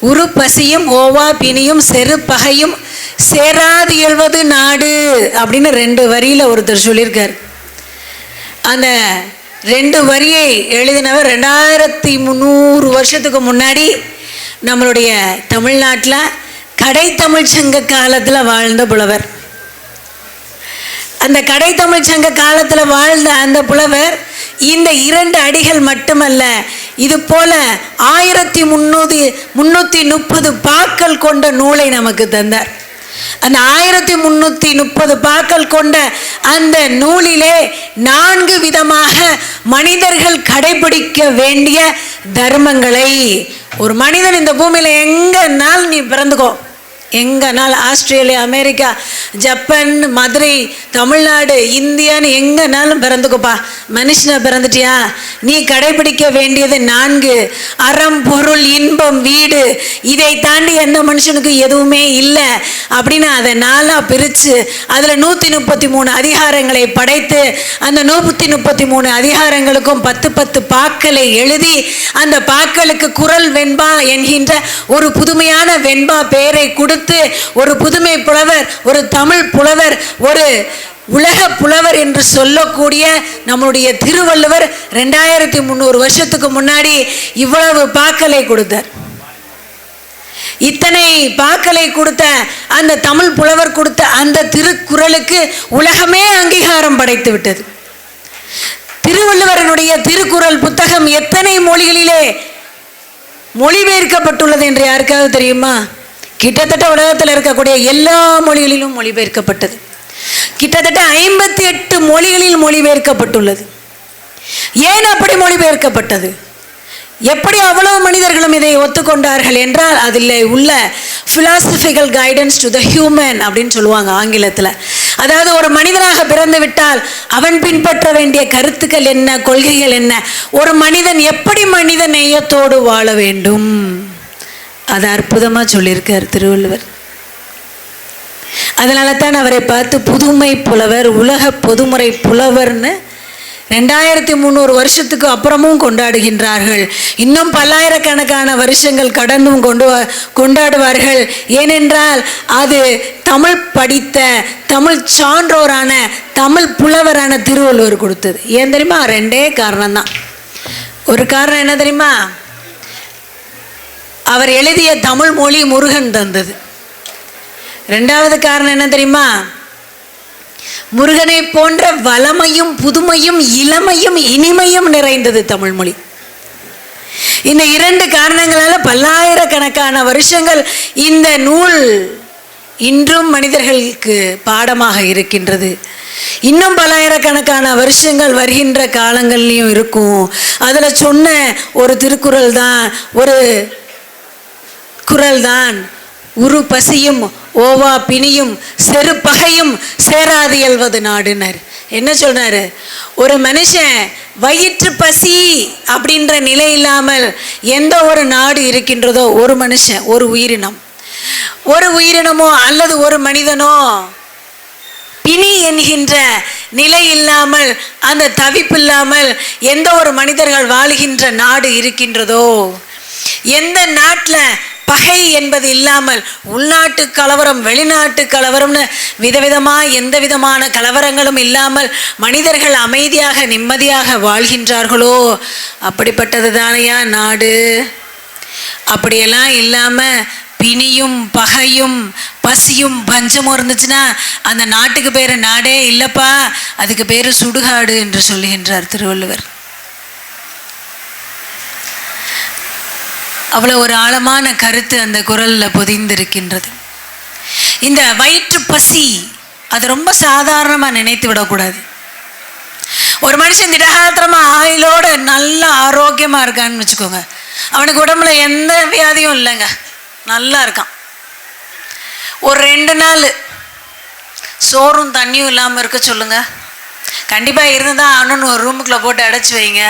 உரு பசியும் ஓவா பிணியும் செரு பகையும் சேராது எழுவது நாடு அப்படின்னு ரெண்டு வரியில் ஒருத்தர் சொல்லியிருக்கார். அந்த ரெண்டு வரியை எழுதினவர் ரெண்டாயிரத்தி முந்நூறு வருஷத்துக்கு முன்னாடி நம்மளுடைய தமிழ்நாட்டில் கடைத்தமிழ் சங்க காலத்தில் வாழ்ந்த புலவர். அந்த கடைத்தமிழ் சங்க காலத்தில் வாழ்ந்த அந்த புலவர் இந்த இரண்டு அடிகள் மட்டுமல்ல இது போல ஆயிரத்தி முன்னூத்தி முன்னூற்றி முப்பது பாக்கள் கொண்ட நூலை நமக்கு தந்தார். அந்த ஆயிரத்தி முன்னூற்றி முப்பது பாக்கள் கொண்ட அந்த நூலிலே நான்கு விதமாக மனிதர்கள் கடைபிடிக்க வேண்டிய தர்மங்களை. ஒரு மனிதன் இந்த பூமியில் எங்கேனாலும் நீ பிறந்துக்கோ. எங்கனால் Australia America Japan Madurai Tamil Nadu இந்தியான்னு எங்கனாலும் பிறந்துக்கோப்பா. மனுஷனை பிறந்துட்டியா? நீ கடைபிடிக்க வேண்டியது நான்கு. அறம் பொருள் இன்பம் வீடு. இதை தாண்டி எந்த மனுஷனுக்கு எதுவுமே இல்லை. அப்படின்னு அதை நாளாக பிரித்து அதில் நூற்றி முப்பத்தி மூணு அதிகாரங்களை படைத்து அந்த நூற்றி முப்பத்தி மூணு அதிகாரங்களுக்கும் பத்து பத்து பாக்களை எழுதி அந்த பாக்களுக்கு குரல் வெண்பா என்கின்ற ஒரு புதுமையான வெண்பா பெயரை கொடு கொடுத்து ஒரு புதுமை புலவர் ஒரு தமிழ் புலவர் ஒரு உலக புலவர் என்று சொல்லக்கூடிய நம்முடைய திருவள்ளுவர் ரெண்டாயிரத்தி முந்நூறு வருஷத்துக்கு முன்னாடி இவ்வளவு பாக்கலை கொடுத்தார். இத்தனை பாக்கலை கொடுத்த அந்த தமிழ் புலவர் கொடுத்த அந்த திருக்குறளுக்கு உலகமே அங்கீகாரம் படைத்து விட்டது. திருவள்ளுவரனுடைய திருக்குறள் புத்தகம் எத்தனை மொழிகளிலே மொழிபெயர்க்கப்பட்டுள்ளது என்று யாருக்காவது தெரியுமா? கிட்டத்தட்ட உலகத்தில் இருக்கக்கூடிய எல்லா மொழிகளிலும் மொழிபெயர்க்கப்பட்டது. கிட்டத்தட்ட ஐம்பத்தி எட்டு மொழிகளில் மொழிபெயர்க்கப்பட்டுள்ளது. ஏன் அப்படி மொழிபெயர்க்கப்பட்டது? எப்படி அவ்வளவு மனிதர்களும் இதை ஒத்துக்கொண்டார்கள் என்றால் அதில் உள்ள philosophical guidance to the human அப்படின்னு சொல்லுவாங்க ஆங்கிலத்தில். அதாவது ஒரு மனிதனாக பிறந்து விட்டால் அவன் பின்பற்ற வேண்டிய கருத்துக்கள் என்ன கொள்கைகள் என்ன? ஒரு மனிதன் எப்படி மனித நேயத்தோடு வாழ வேண்டும்? அதை அற்புதமாக சொல்லியிருக்கார் திருவள்ளுவர். அதனால தான் அவரை பார்த்து புதுமை புலவர் உலக பொதுமுறை புலவர்னு ரெண்டாயிரத்தி முந்நூறு வருஷத்துக்கு அப்புறமும் கொண்டாடுகின்றார்கள். இன்னும் பல்லாயிரக்கணக்கான வருஷங்கள் கடந்தும் கொண்டு கொண்டாடுவார்கள். ஏனென்றால் அது தமிழ் படித்த தமிழ் சான்றோரான தமிழ் புலவரான திருவள்ளுவர் கொடுத்தது. ஏன் தெரியுமா? ரெண்டே காரணம்தான். ஒரு காரணம் என்ன தெரியுமா? அவர் எழுதிய தமிழ் மொழி முருகன் தந்தது. ரெண்டாவது காரணம் என்ன தெரியுமா? முருகனை போன்ற வளமையும் புதுமையும் இளமையும் இனிமையும் நிறைந்தது தமிழ் மொழி. இந்த இரண்டு காரணங்களால பல்லாயிரக்கணக்கான வருஷங்கள் இந்த நூல் இன்றும் மனிதர்களுக்கு பாடமாக இருக்கின்றது. இன்னும் பல்லாயிரக்கணக்கான வருஷங்கள் வருகின்ற காலங்கள்லையும் இருக்கும். அதில் சொன்ன ஒரு திருக்குறள் தான் ஒரு அக்குரல்தான் உரு பசியும் ஓவா பிணியும் செரு பகையும் சேராது இயல்வது நாடுனர். என்ன சொல்றாரு? ஒரு மனுஷன் வயிற்று பசி அப்படின்ற நிலை இல்லாமல் எந்த ஒரு நாடு இருக்கின்றதோ ஒரு மனுஷன் ஒரு உயிரினம். ஒரு உயிரினமோ அல்லது ஒரு மனிதனோ பிணி என்கின்ற நிலை இல்லாமல் அந்த தவிப்பு இல்லாமல் எந்த ஒரு மனிதர்கள் வாழுகின்ற நாடு இருக்கின்றதோ எந்த நாட்டில் பகை என்பது இல்லாமல் உள்நாட்டு கலவரம் வெளிநாட்டு கலவரம்னு விதவிதமாக எந்த விதமான கலவரங்களும் இல்லாமல் மனிதர்கள் அமைதியாக நிம்மதியாக வாழ்கின்றார்களோ? அப்படிப்பட்டது தானையா நாடு. அப்படியெல்லாம் இல்லாமல் பிணியும் பகையும் பசியும் பஞ்சமும் இருந்துச்சுன்னா அந்த நாட்டுக்கு பேர் நாடே இல்லைப்பா. அதுக்கு பேர் சுடுகாடு என்று சொல்லுகின்றார் திருவள்ளுவர். அவ்வளோ ஒரு ஆழமான கருத்து அந்த குரலில் பொதிந்திருக்கின்றது. இந்த வயிற்று பசி அது ரொம்ப சாதாரணமாக நினைத்து விடக்கூடாது. ஒரு மனுஷன் திடகாத்திரமாக ஆயிலோட நல்ல ஆரோக்கியமாக இருக்கான்னு வச்சுக்கோங்க. அவனுக்கு உடம்புல எந்த வியாதியும் இல்லைங்க. நல்லா இருக்கான். ஒரு ரெண்டு நாள் சோறும் தண்ணியும் இல்லாமல் இருக்க சொல்லுங்க. கண்டிப்பாக இருந்தால் அண்ணன் ஒரு ரூமுக்குள்ளே போட்டு அடைச்சி வைங்க.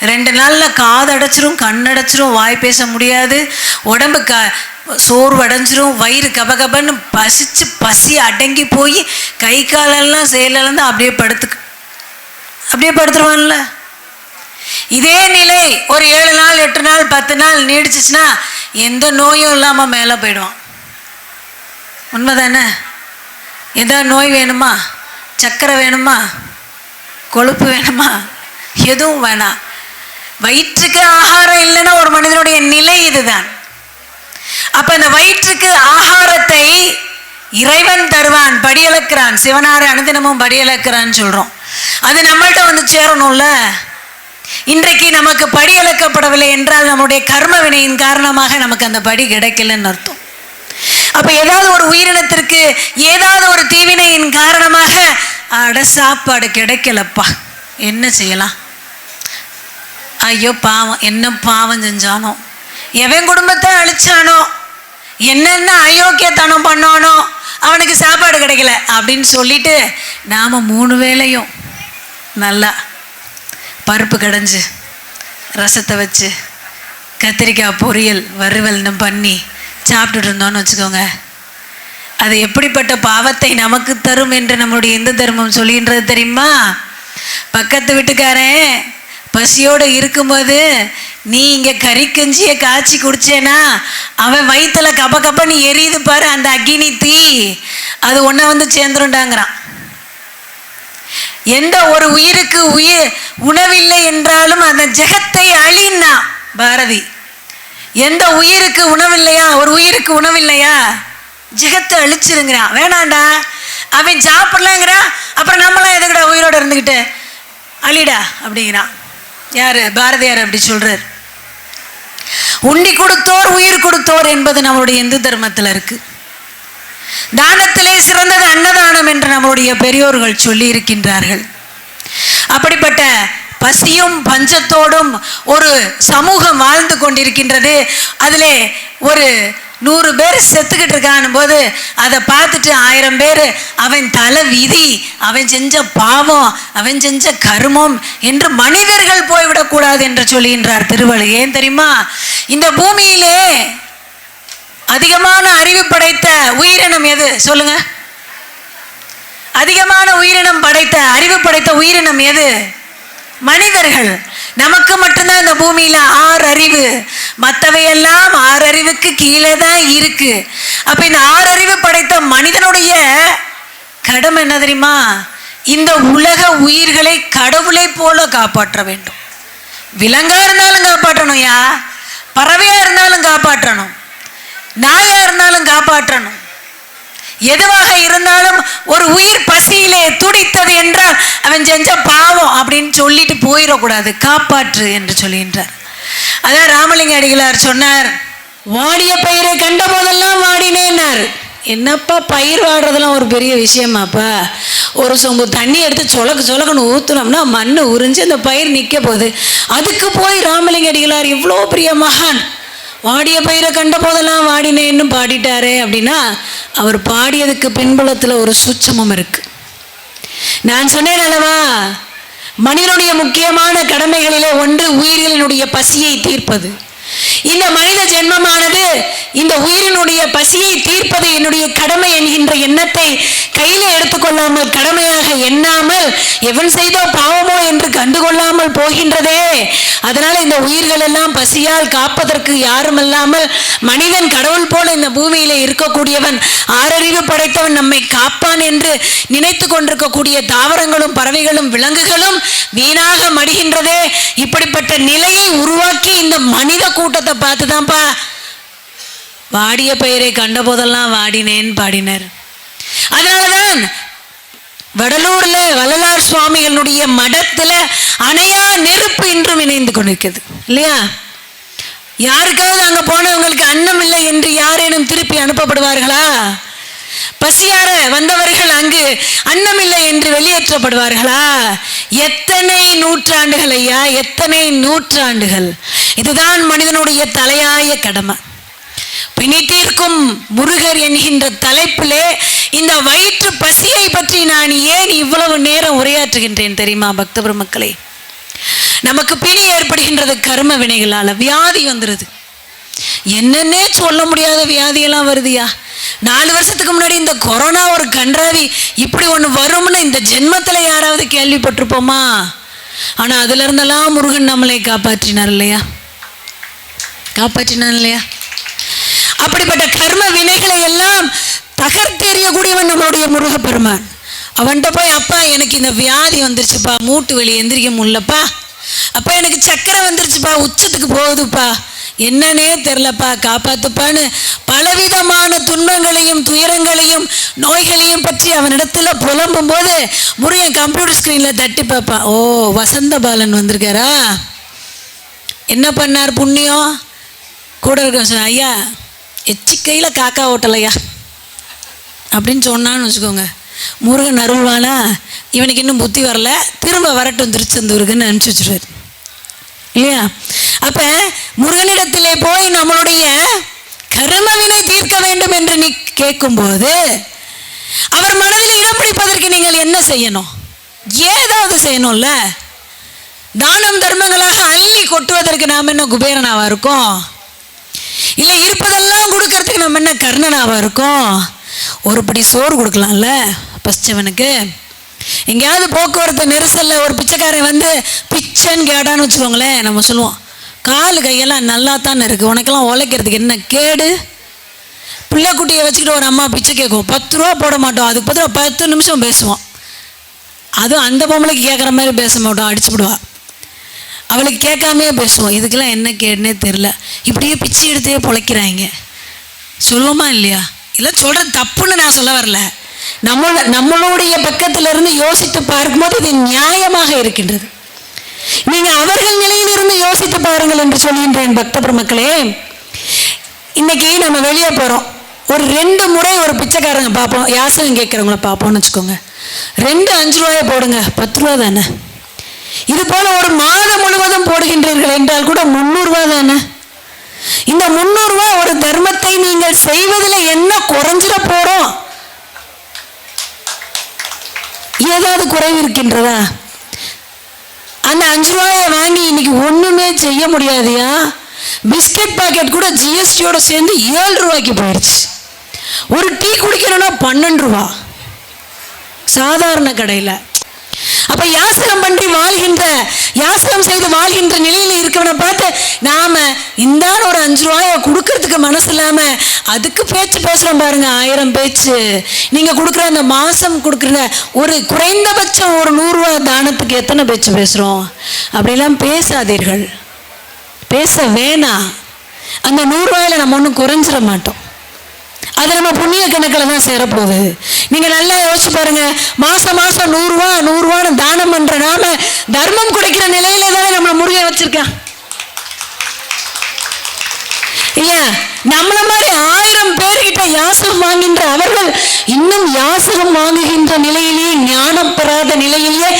ரெண்டு நாளில் காது அடைச்சிரும் கண் அடைச்சிரும் வாய் பேச முடியாது. உடம்பு க சோர்வு அடைஞ்சிரும் வயிறு கபகபன்னு பசிச்சு பசி அடங்கி போய் கை காலெல்லாம் செயலெல்லாம் அப்படியே படுத்து அப்படியே படுத்துருவான்ல. இதே நிலை ஒரு ஏழு நாள் எட்டு நாள் பத்து நாள் நீடிச்சிச்சுன்னா எந்த நோயும் இல்லாமல் மேலே போயிடுவான். உண்மைதானே? எதாவது நோய் வேணுமா? சக்கரை வேணுமா? கொழுப்பு வேணுமா? எதுவும் வேணாம். வயிற்றுக்கு ஆகாரம் இல்லைன்னா ஒரு மனிதனுடைய நிலை இதுதான். அப்ப இந்த வயிற்றுக்கு ஆகாரத்தை இறைவன் தருவான் படியளக்கிறான். சிவனாரை அனுதினமும் படியளக்கிறான்னு சொல்றோம். அது நம்மள்கிட்ட வந்து சேரணும்ல? இன்றைக்கு நமக்கு படி அளக்கப்படவில்லை என்றால் நம்முடைய கர்ம வினையின் காரணமாக நமக்கு அந்த படி கிடைக்கலன்னு அர்த்தம். அப்ப ஏதாவது ஒரு உயிரினத்திற்கு ஏதாவது ஒரு தீவினையின் காரணமாக அட சாப்பாடு கிடைக்கலப்பா என்ன செய்யலாம்? ஐயோ பாவம் என்ன பாவம் செஞ்சானோ. எவன் குடும்பத்தை அழிச்சானோ என்னென்ன அயோக்கியத்தனம் பண்ணானோ அவனுக்கு சாப்பாடு கிடைக்கல அப்படின்னு சொல்லிட்டு நாம் மூணு வேளையும் நல்லா பருப்பு கடைஞ்சு ரசத்தை வச்சு கத்திரிக்காய் பொரியல் வறுவல்னு பண்ணி சாப்பிட்டுட்டு இருந்தோம்னு வச்சுக்கோங்க. அது எப்படிப்பட்ட பாவத்தை நமக்கு தரும் என்று நம்முடைய இந்து தர்மம் சொல்கின்றது தெரியுமா? பக்கத்து வீட்டுக்காரன் பசியோடு இருக்கும்போது நீ இங்கே கறி காய்ச்சி குடிச்சேனா? அவன் வயிற்றுல கப கப்ப நீ எரியுது பாரு அந்த அக்கினி தீ. அது ஒன்றை வந்து சேர்ந்துருண்டாங்கிறான் எந்த ஒரு உயிருக்கு உயிர் உணவில்லை என்றாலும் அந்த ஜெகத்தை அழின்னா பாரதி எந்த உயிருக்கு உணவில்லையா? ஒரு உயிருக்கு உணவில்லையா? ஜெகத்தை அழிச்சிருங்கிறான். வேணாண்டா அவன் சாப்பிடலாங்கிறான் அப்புறம் நம்மளாம் எதுக்குடா உயிரோட இருந்துக்கிட்டு அழிடா அப்படிங்கிறான். யாரு? பாரதியார் அப்படி சொல்றார். உண்ணி கொடுத்தோர் உயிர் கொடுத்தோர் என்பது நம்மளுடைய இந்து தர்மத்தில் இருக்கு. தானத்திலே சிறந்தது அன்னதானம் என்று நம்மளுடைய பெரியோர்கள் சொல்லி இருக்கின்றார்கள். அப்படிப்பட்ட பசியும் பஞ்சத்தோடும் ஒரு சமூகம் வாழ்ந்து கொண்டிருக்கின்றது. அதிலே ஒரு நூறு பேர் செத்துக்கிட்டு இருக்கான் போது அதை பார்த்துட்டு ஆயிரம் பேர் அவன் தலை விதி அவன் செஞ்ச பாவம் அவன் செஞ்ச கருமம் என்று மனிதர்கள் போய்விடக்கூடாது என்று சொல்லுகின்றார் திருவள்ளு ஏன் தெரியுமா? இந்த பூமியிலே அதிகமான அறிவு படைத்த உயிரினம் எது? சொல்லுங்க. அதிகமான உயிரினம் படைத்த அறிவு படைத்த உயிரினம் எது? மனிதர்கள் நமக்கு மட்டும்தான் இந்த பூமியில ஆறு அறிவு மற்றவையெல்லாம் ஆறு அறிவுக்கு கீழே தான் இருக்கு. அப்ப இந்த ஆறு அறிவு படைத்த மனிதனுடைய கடமை என்ன தெரியுமா? இந்த உலக உயிர்களை கடவுளை போல காப்பாற்ற வேண்டும். விலங்கா இருந்தாலும் காப்பாற்றணும்யா. பறவையா இருந்தாலும் காப்பாற்றணும். நாயா இருந்தாலும் காப்பாற்றணும். எதுவாக இருந்தாலும் ஒரு உயிர் பசியிலே துடித்தது என்றால் அவன் செஞ்ச பாவம் அப்படின்னு சொல்லிட்டு போயிடக்கூடாது. காப்பாற்று என்று சொல்லுகின்றார் அதான் ராமலிங்க அடிகளார் சொன்னார் வாடிய பயிரை கண்ட போதெல்லாம் வாடினேன்னார். என்னப்பா பயிர் வாடுறதெல்லாம் ஒரு பெரிய விஷயமாப்பா? ஒரு சொம்பு தண்ணி எடுத்து சொலக்கு சொலக்குன்னு ஊற்றுனோம்னா மண் உறிஞ்சு அந்த பயிர் நிற்க போகுது. அதுக்கு போய் ராமலிங்க அடிகளார் இவ்வளோ பெரிய மகான். வாடிய பயிரை கண்ட போதெல்லாம் வாடினேன்னு பாடிட்டாரே அப்படின்னா அவர் பாடியதுக்கு பின்புலத்தில் ஒரு சூட்சமம் இருக்கு. நான் சொன்னேன் அல்லவா மனிதனுடைய முக்கியமான கடமைகளிலே ஒன்று உயிர்களினுடைய பசியை தீர்ப்பது. இந்த மனித ஜென்மமானது இந்த உயிரினுடைய பசியை தீர்ப்பது என்னுடைய கடமை என்கின்ற எண்ணத்தை கையில எடுத்துக்கொள்ளாமல் கடமையாக எண்ணாமல் எவன் செய்தோ பாவமோ என்று கண்டுகொள்ளாமல் போகின்றதே. அதனால இந்த உயிர்கள் எல்லாம் பசியால் காப்பதற்கு யாரும் இல்லாமல் மனிதன் கடவுள் போல இந்த பூமியில இருக்கக்கூடியவன் ஆறறிவு படைத்தவன் நம்மை காப்பான் என்று நினைத்து கொண்டிருக்கக்கூடிய தாவரங்களும் பறவைகளும் விலங்குகளும் வீணாக மடிகின்றதே. இப்படிப்பட்ட நிலையை உருவாக்கி இந்த மனித கூட்டத்தை பார்த்து தான்ப்பா வாடிய பெயரை கண்ட போதெல்லாம் வாடினேன் பாடினர். அதனாலதான் வடலூர்ல வள்ளலார் சுவாமிகளுடைய மடத்துல அணையா நெருப்பு இன்றும் இணைந்து கொண்டிருக்கிறது. இல்லையா? யாருக்காவது அங்க போனவங்களுக்கு அன்னம் இல்லை என்று யாரேனும் திருப்பி அனுப்பப்படுவார்களா? பசியார வந்தவர்கள் அங்கு அன்னமில்லை என்று வெளியேற்றப்படுவார்களா? எத்தனை நூற்றாண்டுகள் ஐயா எத்தனை நூற்றாண்டுகள்? இதுதான் மனிதனுடைய தலையாய கடமை. பிணி தீர்க்கும் முருகர் என்கின்ற தலைப்பிலே இந்த வயிற்று பசியை பற்றி நான் ஏன் இவ்வளவு நேரம் உரையாற்றுகின்றேன் தெரியுமா பக்த பெருமக்களே? நமக்கு பிணி ஏற்படுகின்றது கர்ம வினைகளால வியாதி வந்துடுது என்னன்னே சொல்ல முடியாத வியாதியெல்லாம் வருதுயா? நாலு வருஷத்துக்கு முன்னாடி இந்த கொரோனா ஒரு கன்றாவி இப்படி ஒன்று வரும்னு இந்த ஜென்மத்தில் யாராவது கேள்விப்பட்டிருப்போமா? ஆனால் அதுல இருந்தெல்லாம் முருகன் நம்மளை காப்பாற்றினார் இல்லையா? காப்பாற்றினார் இல்லையா? அப்படிப்பட்ட கர்ம வினைகளை எல்லாம் தகர்த்தெறியக்கூடியவன் நம்மளுடைய முருகப்பெருமான். அவன்கிட்ட போய் அப்பா எனக்கு இந்த வியாதி வந்துருச்சுப்பா மூட்டு வலி எந்திரிக்க முடியலப்பா. அப்பா எனக்கு சக்கரை வந்துருச்சுப்பா உச்சத்துக்கு போகுதுப்பா. என்னன்னே தெரிலப்பா காப்பாத்துப்பான்னு பலவிதமான துன்பங்களையும் துயரங்களையும் நோய்களையும் பற்றி அவனிடத்தில் புலம்பும் போது முருகன் கம்ப்யூட்டர் ஸ்க்ரீனில் தட்டி பார்ப்பான். ஓ வசந்த பாலன் வந்திருக்காரா? என்ன பண்ணார் புண்ணியம்? கூட இருக்க சொன்ன ஐயா எச்சிக்கையில் காக்கா ஓட்டலையா? அப்படின்னு சொன்னான்னு வச்சுக்கோங்க. முருகன் அருள்வானா? இவனுக்கு இன்னும் புத்தி வரல. திரும்ப வரட்டும் திருச்செந்தூருக்குன்னு அனுப்பிச்சி வச்சுருவார். இல்லையா? அப்போ முருகனிடத்திலே போய் நம்மளுடைய கர்மவினை தீர்க்க வேண்டும் என்று நீ கேட்கும்போது அவர் மனதில் இடம் பிடிப்பதற்கு நீங்கள் என்ன செய்யணும்? ஏதாவது செய்யணும்ல? தானம் தர்மங்களாக அள்ளி கொட்டுவதற்கு நாம் என்ன குபேரனாவா இருக்கோம்? இல்லை இருப்பதெல்லாம் கொடுக்கறதுக்கு நம்ம என்ன கர்ணனாவா இருக்கோம்? ஒருபடி சோறு கொடுக்கலாம்ல பசிச்சவனுக்கு? எங்கேயாவது போக்குவரத்து நெரிசலில் ஒரு பிச்சைக்காரன் வந்து பிச்சைன்னு கேட்டான்னு வச்சுக்கோங்களேன் நம்ம சொல்லுவோம். கால் கையெல்லாம் நல்லா தானே இருக்குது உனக்கெல்லாம் உழைக்கிறதுக்கு என்ன கேடு? பிள்ளைக்குட்டியை வச்சுக்கிட்டு ஒரு அம்மா பிச்சை கேட்கும். பத்து ரூபா போட மாட்டோம். அதுக்கு பதிலாக பத்து நிமிஷம் பேசுவோம். அதுவும் அந்த பொம்பளைக்கு கேட்குற மாதிரி பேச மாட்டோம். அடிச்சு விடுவா. அவளுக்கு கேட்காமே பேசுவோம். இதுக்கெல்லாம் என்ன கேடுனே தெரில இப்படியே பிச்சை எடுத்தே பொழைக்கிறாங்க. சொல்லுவோமா இல்லையா? இல்லை சொல்கிறது தப்புன்னு நான் சொல்ல வரல. நம்ம நம்மளுடைய பக்கத்துல இருந்து யோசித்து பார்க்கும்போது இது நியாயமாக இருக்கின்றது. நீங்க அவர்கள் நிலையிலிருந்து யோசித்து பாருங்கள் என்று சொல்கின்றேன் பக்த பெருமக்களே இன்னைக்கு நம்ம வெளியே போறோம். ஒரு ரெண்டு முறை ஒரு பிச்சைக்காரங்க பார்ப்போம். யாசகம் கேட்குறவங்கள பார்ப்போம்னு வச்சுக்கோங்க. ரெண்டு அஞ்சு ரூபாயை போடுங்க. பத்து ரூபா தானே? இது போல ஒரு மாதம் முழுவதும் போடுகின்றீர்கள் என்றால் கூட முந்நூறுரூவா தானே? இந்த முந்நூறுரூவா ஒரு தர்மத்தை நீங்கள் செய்வதில் என்ன குறைஞ்சிட போறோம்? ஏதாவது குறைவு இருக்கின்றதா? அந்த அஞ்சு ரூபாயை வாங்கி இன்னைக்கு ஒன்றுமே செய்ய முடியாதியா? பிஸ்கட் பாக்கெட் கூட ஜிஎஸ்டியோட சேர்ந்து ஏழு ரூபாய்க்கு போயிடுச்சு ஒரு டீ குடிக்கணும்னா பன்னெண்டு ரூபா. சாதாரண கடையில். அப்ப யாசனம் பண்ணி வாழ்கின்ற யாசனம் செய்து வாழ்கின்ற நிலையில இருக்கவனை பார்த்து நாம இந்த ஒரு அஞ்சு ரூபாய கொடுக்கறதுக்கு மனசு இல்லாம அதுக்கு பேச்சு பேசுறோம் பாருங்க ஆயிரம் பேச்சு. நீங்க கொடுக்குற அந்த மாசம் கொடுக்குற ஒரு குறைந்தபட்சம் ஒரு நூறுரூவா தானத்துக்கு எத்தனை பேச்சு பேசுறோம்? அப்படிலாம் பேசாதீர்கள். பேச வேணாம். அந்த நூறுரூவாயில நம்ம ஒன்றும் குறைஞ்சிட மாட்டோம். அது நம்ம புண்ணிய கணக்கில் தான் சேரப்போகுது. நீங்கள் நல்லா யோசிச்சு பாருங்க. மாதம் மாதம் நூறுரூவா நூறுரூவான்னு தானம் பண்ணுற நாம தர்மம் குறைக்கிற நிலையில தானே நம்மளை முருகன் வச்சிருக்கான். இல்லையா? நம்மள மாதிரி ஆயிரம் பேர்கிட்ட யாசகம் வாங்கின்ற அவர்கள் இன்னும் யாசகம் வாங்குகின்ற நிலையிலேயே ஞானம் பெறாத நிலையிலேயே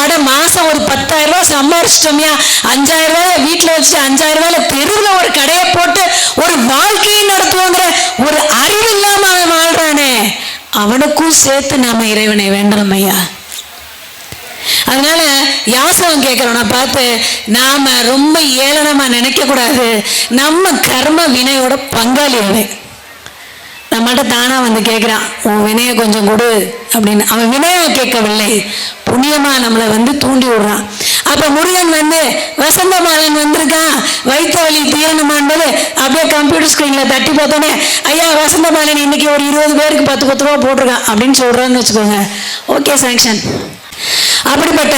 அட மாசம் ஒரு பத்தாயிரம் ரூபாய் சம்பாரிச்சிட்டோமியா அஞ்சாயிரம் ரூபாய் வீட்டில் வச்சு அஞ்சாயிரம் ரூபாயில தெருவில் ஒரு கடையை போட்டு ஒரு வாழ்க்கையை நடத்துவோங்கிற ஒரு அறிவு இல்லாம அவன் வாழ்றானே. அவனுக்கும் சேர்த்து நாம இறைவனை வேண்டணும் ஐயா. அதனால யாசகம் கேட்கிறவனை பார்த்து நாம ரொம்ப ஏளனமா நினைக்க கூடாது. நம்ம கர்ம வினையோட பங்காளி அவன் நம்மகிட்ட தானா வந்து கேட்கிறான் உன் வினையை கொஞ்சம் கொடு அப்படின்னு. அவன் வினையை கேட்கவில்லை. புண்ணியமா நம்மளை வந்து தூண்டி விடுறான். அப்ப முருகன் வந்து வசந்தமாலன் வந்திருக்கான். வைத்த வழி தீரணுமான்றது அப்படியே கம்ப்யூட்டர் ஸ்கிரீன்ல தட்டி பார்த்தோன்னே ஐயா வசந்தமாலன் இன்னைக்கு ஒரு இருபது பேருக்கு பத்து பத்து ரூபா போட்டிருக்கான் அப்படின்னு சொல்றான்னு வச்சுக்கோங்க. ஓகே சாங்ஷன் அப்படிப்பட்ட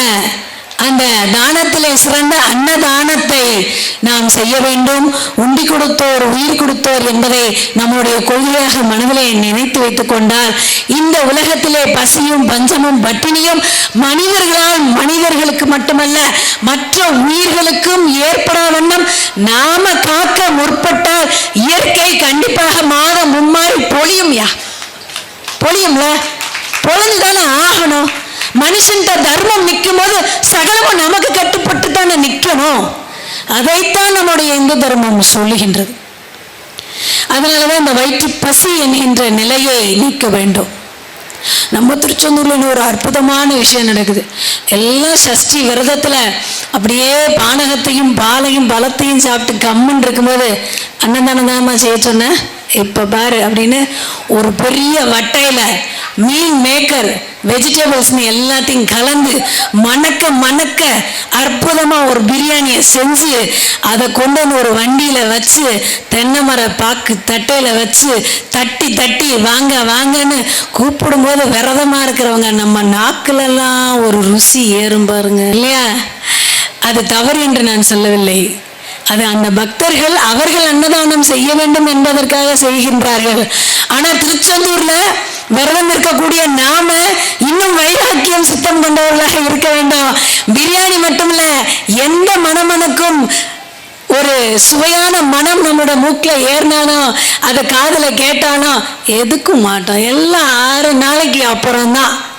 அந்த தானத்திலே சிறந்த அன்னதானத்தை நாம் செய்ய வேண்டும். உண்டி கொடுத்தோர் உயிர் கொடுத்தோர் என்பதை நம்முடைய கொள்கையாக மனதிலே நினைத்து வைத்துக் கொண்டால் இந்த உலகத்திலே பசியும் பஞ்சமும் பட்டினியும் மனிதர்களால் மனிதர்களுக்கு மட்டுமல்ல மற்ற உயிர்களுக்கும் ஏற்படா வண்ணம் நாம காக்க முற்பட்டால் இயற்கை கண்டிப்பாக மாதம் மும்மாறி பொழியும் யா பொழியும்ல? பொழுதுதானே ஆகணும்? மனுஷன் தர்மம் நிற்கும் போது சகலமும் நமக்கு கட்டுப்பட்டு தானே நிற்கணும் அதைத்தான் நம்முடைய இந்து தர்மம் சொல்லுகின்றது. அதனாலதான் இந்த வயிற்று பசி என்கின்ற நிலையை நீக்க வேண்டும். நம்ம திருச்செந்தூர்ல ஒரு அற்புதமான விஷயம் நடக்குது. எல்லாம் சஷ்டி விரதத்துல அப்படியே பானகத்தையும் பாலையும் பலத்தையும் சாப்பிட்டு கம்முன்னு இருக்கும்போது அன்னதானம் தானம்மா செய்ய சொன்னேன் இப்ப பாரு அப்படின்னு ஒரு பெரிய வட்டையில மீல் மேக்கர் வெஜிடபிள்ஸ்னு எல்லாத்தையும் கலந்து மணக்க மணக்க அற்புதமாக ஒரு பிரியாணியை செஞ்சு அதை கொண்டு வந்து ஒரு வண்டியில் வச்சு தென்னை மர பாக்கு தட்டையில் வச்சு தட்டி தட்டி வாங்க வாங்கன்னு கூப்பிடும்போது விரதமாக இருக்கிறவங்க நம்ம நாக்கிலெல்லாம் ஒரு ருசி ஏறும் பாருங்க. இல்லையா? அது தவறு என்று நான் சொல்லவில்லை. அது அந்த பக்தர்கள் அவர்கள் அன்னதானம் செய்ய வேண்டும் என்பதற்காக செய்கின்றார்கள். ஆனால் திருச்செந்தூரில் விரதம் இருக்கக்கூடிய நாம இன்னும் வைராக்கியம் சுத்தம் கொண்டவர்களாக இருக்க வேண்டும். பிரியாணி மட்டுமல்ல எந்த மனமனுக்கும் ஒரு சுவையான மனம் நம்மளோட மூக்கில் ஏறினானோ அதை காதில் கேட்டானோ எதுக்கும் மாட்டோம் எல்லாம் ஆறு நாளைக்கு அப்புறம்தான்.